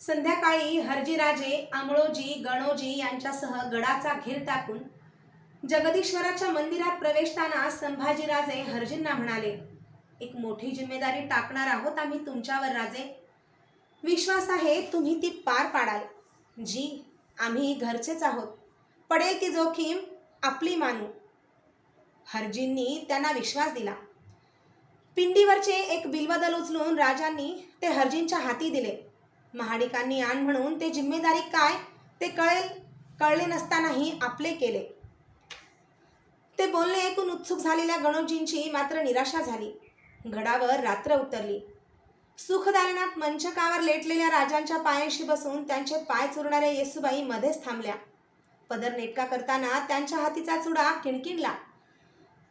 संध्याकाळी हरजीराजे आमळोजी गणोजी यांच्यासह गडाचा घेर टाकून जगदीश्वराच्या मंदिरात प्रवेशताना संभाजीराजे हरजींना म्हणाले एक मोठी जिम्मेदारी टाकणार आहोत आम्ही तुमच्यावर राजे. विश्वास आहे तुम्ही ती पार पाडाल. जी आम्ही घरचेच आहोत. पडेल ती जोखीम आपली मानू. हरजींनी त्यांना विश्वास दिला. पिंडीवरचे एक बिल्वदल उचलून राजांनी ते हरजींच्या हाती दिले. महाडिकांनी आण म्हणून ते जिम्मेदारी काय ते कळेल कळले नसतानाही आपले केले. ते बोलणे ऐकून उत्सुक झालेल्या गणोजींची मात्र निराशा झाली. गडावर रात्र उतरली. सुखदालनात मंचकावर लेटलेल्या राजांच्या पायांशी बसून त्यांचे पाय चुरणाऱ्या येसुबाई मध्येच थांबल्या. पदर नेटका करताना त्यांच्या हातीचा चुडा किणकिणला.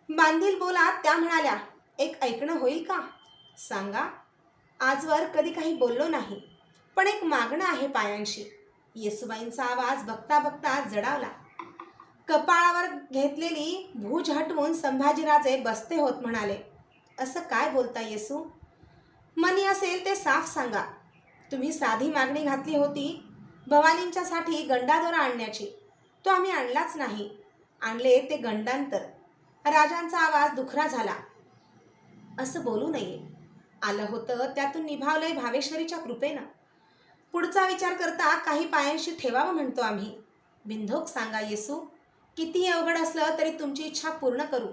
बांधील बोलात त्या म्हणाल्या एक ऐकणं होईल का? सांगा. आजवर कधी काही बोललो नाही. पण एक मागणं आहे पायांशी. येसुबाईंचा आवाज बघता बघता जडावला. कपाळावर घेतलेली भूज हटवून संभाजीराजे बसते होत म्हणाले असं काय बोलता येसू? मनी असेल ते साफ सांगा. तुम्ही साधी मागणी घातली होती भवानींच्यासाठी गंडादोरा आणण्याची. तो आम्ही आणलाच नाही. आणले ते गंडांतर. राजांचा आवाज दुखरा झाला. असं बोलू नये. आलं होतं त्यातून निभावलंय भावेश्वरीच्या कृपेनं. पुढचा विचार करता काही पायांशी ठेवावं म्हणतो आम्ही. बिंधोक सांगा येसू कितीही अवघड असलं तरी तुमची इच्छा पूर्ण करू.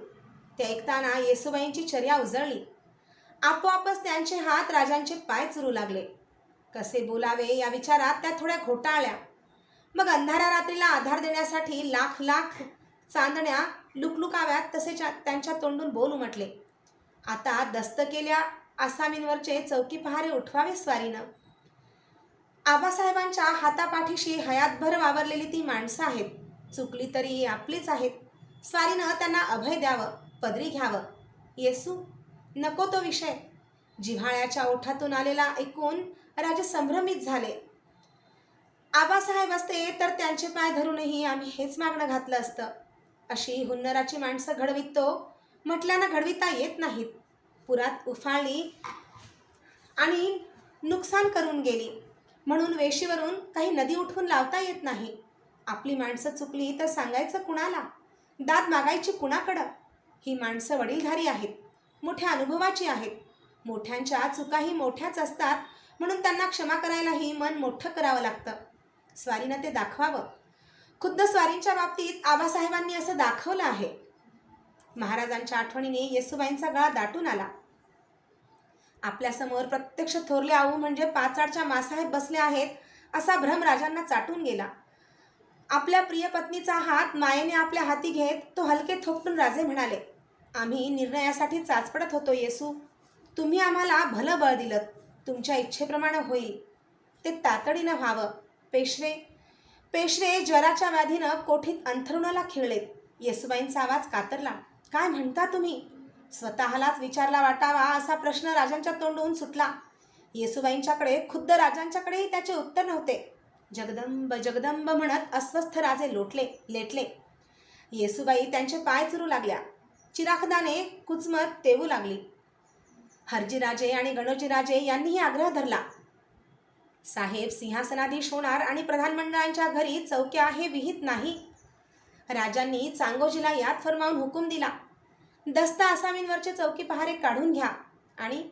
ते ऐकताना येसूबाईंची चर्या उजळली. आपोआपच त्यांचे हात राजांचे पाय चुरू लागले. कसे बोलावे या विचारात त्या थोड्या घोटाळल्या. मग अंधारा रात्रीला आधार देण्यासाठी लाख लाख चांदण्या लुकलुकाव्यात तसे त्यांच्या तोंडून बोल उमटले. आता दस्त केल्या आसामींवरचे चौकी पहारे उठवावे स्वारीनं. आबासाहेबांच्या हातापाठीशी हयातभर वावरलेली ती माणसं आहेत. चुकली तरी आपलीच आहेत. स्वारीनं त्यांना अभय द्यावं पदरी घ्यावं. येसू नको तो विषय. जिव्हाळ्याच्या ओठातून आलेला ऐकून राजे संभ्रमित झाले. आबासाहेब असते तर त्यांचे पाय धरूनही आम्ही हेच मागणं घातलं असतं. अशी हुन्नराची माणसं घडवितो म्हटल्यानं घडविता येत नाहीत. पुरात उफाळली आणि नुकसान करून गेली. म्हणून वेशीवरून काही नदी उठवून लावता येत नाही. आपली माणसं चुकली तर सांगायचं कुणाला? दाद मागायची कुणाकडं? ही माणसं वडीलधारी आहेत मोठ्या अनुभवाची आहेत. मोठ्यांच्या चुकाही मोठ्याच असतात म्हणून त्यांना क्षमा करायलाही मन मोठं करावं लागतं. स्वारीनं ते दाखवावं. खुद्द स्वारींच्या बाबतीत आबासाहेबांनी असं दाखवलं आहे. महाराजांच्या आठवणीने येसुबाईंचा गळा दाटून आला. आपल्यासमोर प्रत्यक्ष थोरले आऊ म्हणजे पाचाडच्या मासाहेब बसले आहेत असा भ्रम राजांना चाटून गेला. आपल्या प्रिय पत्नीचा हात मायेने आपल्या हाती घेत तो हलके थोपटून राजे म्हणाले आम्ही निर्णयासाठी चाचपडत होतो येसू. तुम्ही आम्हाला भलं बळ दिलं तुमच्या इच्छेप्रमाणे होईल. ते तातडीनं व्हावं. पेशवे पेशवे ज्वराच्या व्याधीनं कोठीत अंथरुणाला खिळलेत. येसुबाईंचा आवाज कातरला काय म्हणता तुम्ही? स्वतःलाच विचारला वाटावा असा प्रश्न राजांच्या तोंडून सुटला. येसुबाईंच्याकडे खुद्द राजांच्याकडेही त्याचे उत्तर नव्हते. जगदंब जगदंब म्हणत अस्वस्थ राजे लोटले लेटले. येसुबाई त्यांचे पाय चुरू लागल्या. चिराखदाने कुचमत तेवू लागली. हरजीराजे आणि गणोजीराजे यांनीही आग्रह धरला. साहेब सिंहासनाधीश होणार आणि प्रधानमंडळांच्या घरी चौक्या हे विहित नाही. राजांनी चांगोजीला यात फरमावून हुकूम दिला. दस्त आसामींवरचे चौकी पहारे काढून घ्या आणि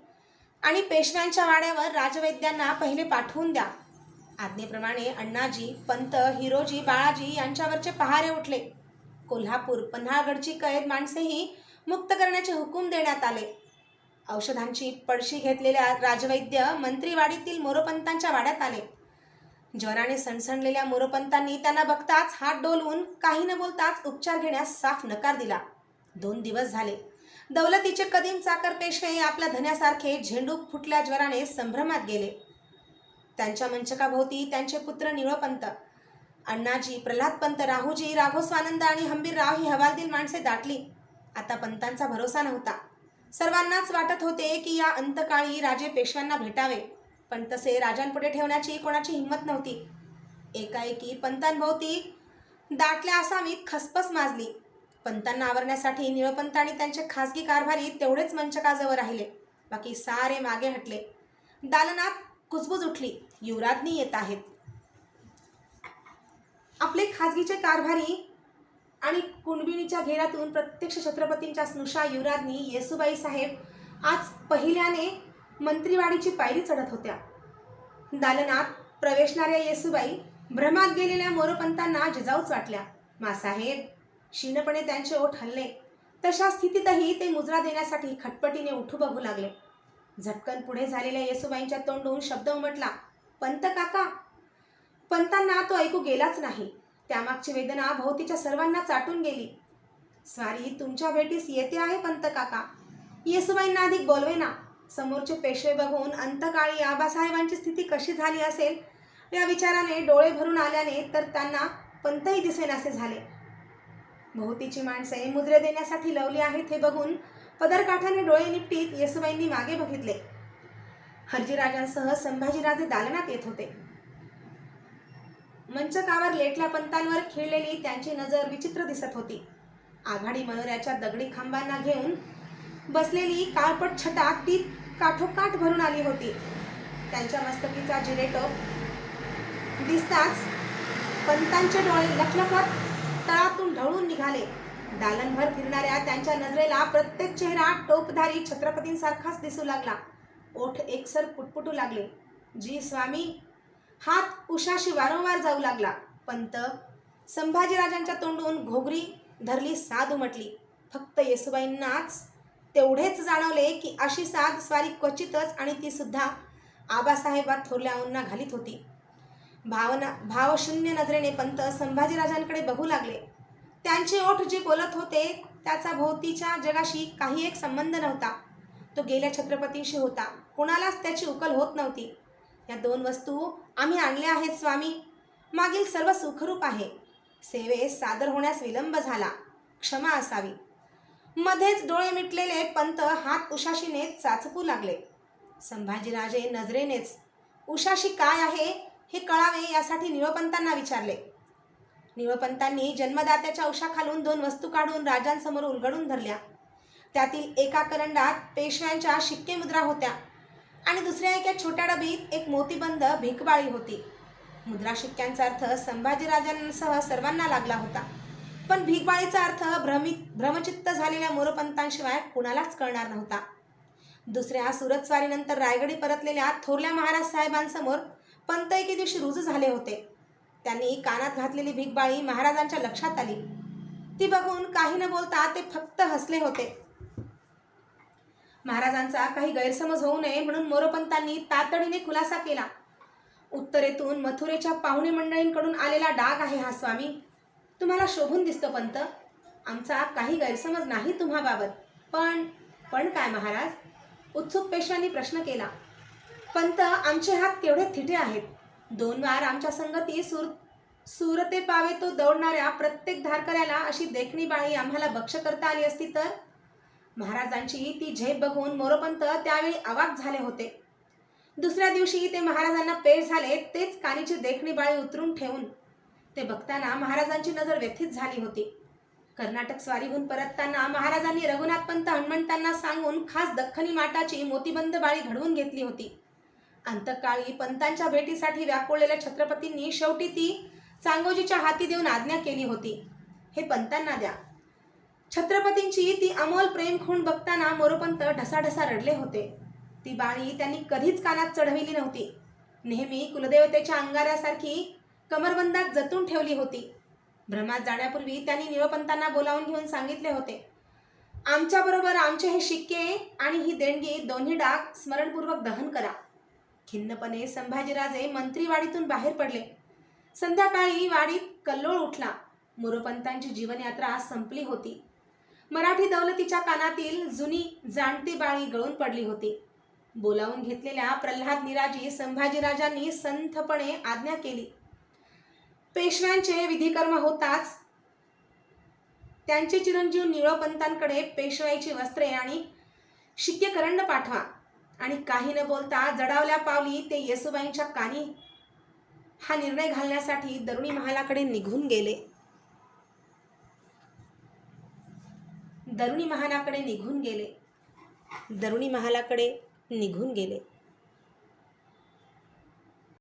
आणि पेशव्यांच्या वाड्यावर राजवैद्यांना पहिले पाठवून द्या. आज्ञेप्रमाणे अण्णाजी पंत हिरोजी बाळाजी यांच्यावरचे पहारे उठले. कोल्हापूर पन्हाळगडची कैद माणसेही मुक्त करण्याचे हुकूम देण्यात आले. औषधांची पडशी घेतलेल्या राजवैद्य मंत्रीवाडीतील मोरोपंतांच्या वाड्यात आले. ज्वराने सणसणलेल्या मोरोपंतांनी त्यांना बघताच हात डोलवून काही न बोलताच उपचार घेण्यास साफ नकार दिला. दोन दिवस झाले. दौलतीचे कदीम चाकर पेशवे आपल्या धन्यासारखे झेंडू फुटल्या ज्वराने संभ्रमात गेले. त्यांच्या मंचकाभोवती त्यांचे पुत्र निळोपंत अण्णाजी प्रल्हादपंत राहूजी राघव स्वानंद आणि हंबीरराव ही हवालदिल माणसे दाटली. आता पंतांचा भरोसा नव्हता. सर्वांनाच वाटत होते की या अंतकाळी राजे पेशव्यांना भेटावे पण तसे राजांपुढे ठेवण्याची कोणाची हिंमत नव्हती. एकाएकी पंतांभोवती दाटल्या आसामीत खसपस माजली. पंतांना आवरण्यासाठी निळपंत आणि त्यांचे खासगी कारभारी तेवढेच मंचकाजवळ राहिले. बाकी सारे मागे हटले. दालनात कुजबूज उठली. युवराजनी येत आहेत. आपले खाजगीचे कारभारी आणि कुणबिणीच्या घेरातून प्रत्यक्ष छत्रपतींच्या स्नुषा युवराजनी येसुबाई साहेब आज पहिल्याने मंत्रीवाडीची पायरी चढत होत्या. दालनात प्रवेशणाऱ्या येसुबाई भ्रमात गेलेल्या मोरोपंतांना जिजाऊच वाटल्या. मासाहेब क्षीणपणे त्यांचे ओठ हल्ले. तशा स्थितीतही ते मुजरा देण्यासाठी खटपटीने उठू बघू लागले. झटकन पुढे झालेल्या येसुबाईंच्या तोंडून शब्द उमटला पंत काका. पंतांना तो ऐकू गेलाच नाही. त्यामागची वेदना भोवतीच्या सर्वांना चाटून गेली. स्वारी तुमच्या भेटीस येते आहे पंत काका. येसुबाईंना अधिक बोलवेना. समोरचे पेशवे बघून अंतकाळी आबासाहेबांची स्थिती कशी झाली असेल या विचाराने डोळे भरून आल्याने तर त्यांना पंतही दिसेनासे झाले. भोवतीची माणसे मुजरे देण्यासाठी लवली आहेत हे बघून पदरकाठाने डोळे निपटीत येसुबाईंनी मागे बघितले. हर्जीराजांसह संभाजीराजे दालनात येत होते. मंचकावर लेटल्या पंतांवर खिळलेली त्यांची नजर विचित्र दिसत होती. आघाडी मनोऱ्याच्या दगडी खांबांना घेऊन बसलेली काळपट छटा ती काठोकाठ भरून आली होती. त्यांच्या मस्तकीचा जिरेटो दिसताच पंतांचे डोळे लखलखत तळातून ढळून निघाले. दालनभर फिरणाऱ्या त्यांच्या नजरेला प्रत्येक चेहरा टोपधारी छत्रपतींसारखाच दिसू लागला. ओठ एकसर पुटपुटू लागले. जी स्वामी हात उशाशी वारंवार जाऊ लागला. पंत संभाजीराजांच्या तोंडून घोगरी धरली साद उमटली. फक्त येसुबाईंनाच तेवढेच जाणवले की अशी साध स्वारी क्वचितच आणि ती सुद्धा आबासाहेबात थोरल्या घालीत होती. भावना भावशून्य नजरेने पंत संभाजीराजांकडे बघू लागले. त्यांचे ओठ जे बोलत होते त्याचा भोवतीच्या जगाशी काही एक संबंध नव्हता. तो गेल्या छत्रपतींशी होता. कोणालाच त्याची उकल होत नव्हती. या दोन वस्तू आम्ही आणल्या आहेत स्वामी. मागील सर्व सुखरूप आहे. सेवेस सादर होण्यास विलंब झाला. क्षमा असावी. मध्येच डोळे मिटलेले पंत हात उशाशीने चाचपू लागले. संभाजीराजे नजरेनेच उशाशी काय आहे? हे कळावे यासाठी निळपंतांना विचारले. निळपंतांनी जन्मदात्याच्या उशाखालून दोन वस्तू काढून राजांसमोर उलगडून धरल्या. त्यातील एका करंडात पेशव्यांच्या शिक्के मुद्रा होत्या आणि दुसऱ्या एका छोट्या डबीत एक मोतीबंद भिकबाळी होती. मुद्रा शिक्क्यांचा अर्थ संभाजीराजांसह सर्वांना लागला होता. पण भिकबाळीचा अर्थ भ्रमित भ्रमचित्त झालेल्या मोरपंतांशिवाय कुणालाच कळणार नव्हता. दुसऱ्या सुरतस्वारीनंतर रायगडी परतलेल्या थोरल्या महाराज साहेबांसमोर पंत एके दिवशी रुजू झाले होते. त्यांनी कानात घातलेली भिकबाळी महाराजांच्या लक्षात आली. ती बघून काही न बोलता ते फक्त हसले होते. महाराजांचा काही गैरसमज होऊ नये म्हणून मोरोपंतांनी तातडीने खुलासा केला. उत्तरेतून मथुरेच्या पाहुणे मंडळींकडून आलेला डाग आहे हा स्वामी. तुम्हाला शोभून दिसतो पंत. आमचा काही गैरसमज नाही तुम्हाबाबत. पण पण काय महाराज? उत्सुक पेशव्यांनी प्रश्न केला. पंत आमचे हात केवढे थिटे आहेत? दोन वार आमच्या संगती सूर सुरते पावे तो दौडणाऱ्या प्रत्येक धारकऱ्याला अशी देखणी बाळी आम्हाला बक्ष करता आली असती तर? महाराजांची ती झेप बघून मोरोपंत त्यावेळी अवाक झाले होते. दुसऱ्या दिवशी ते महाराजांना पेश झाले तेच कानीची देखणी बाळी उतरून ठेवून ते बघताना महाराजांची नजर व्यथित झाली होती. कर्नाटक स्वारीहून परतताना महाराजांनी रघुनाथ पंत हनुमंतांना सांगून खास दख्खनी माटाची मोतीबंद बाळी घडवून घेतली होती. अंतकाळी पंतांच्या भेटीसाठी व्याकुळलेल्या छत्रपतींनी शेवटी ती सांगोजीच्या हाती देऊन आज्ञा केली होती. हे पंतांना द्या. छत्रपतींची ती अमोल प्रेम खूण बघताना मोरोपंत ढसाढसा रडले होते. ती बाळी त्यांनी कधीच कानात चढविली नव्हती. नेहमी कुलदेवतेच्या अंगाऱ्यासारखी कमरबंदात जतून ठेवली होती. भ्रमात जाण्यापूर्वी त्यांनी निळपंतांना बोलावून घेऊन सांगितले होते. आमच्याबरोबर आमचे हे शिक्के आणि ही देणगी दोन्ही डाग स्मरणपूर्वक दहन करा. खिन्नपणे संभाजीराजे मंत्रीवाडीतून बाहेर पडले. संध्याकाळी वाडीत कल्लोळ उठला. मोरोपंतांची जीवनयात्रा संपली होती. मराठी दौलतीच्या कानातील जुनी जाणती बाळी गळून पडली होती. बोलावून घेतलेल्या प्रल्हाद निराजी संभाजीराजांनी संथपणे आज्ञा केली. पेशव्यांचे विधिकर्म होताच त्यांचे चिरंजीव निळोपंतांकडे पेशवाईची वस्त्रे आणि शिक्यकरंड पाठवा. आणि काही न बोलता जडावल्या पावली ते येसुबाईंच्या कानी हा निर्णय घालण्यासाठी दरुणी महालाकडे निघून गेले. दरुणी महालाकडे निघून गेले. दरुणी महालाकडे निघून गेले.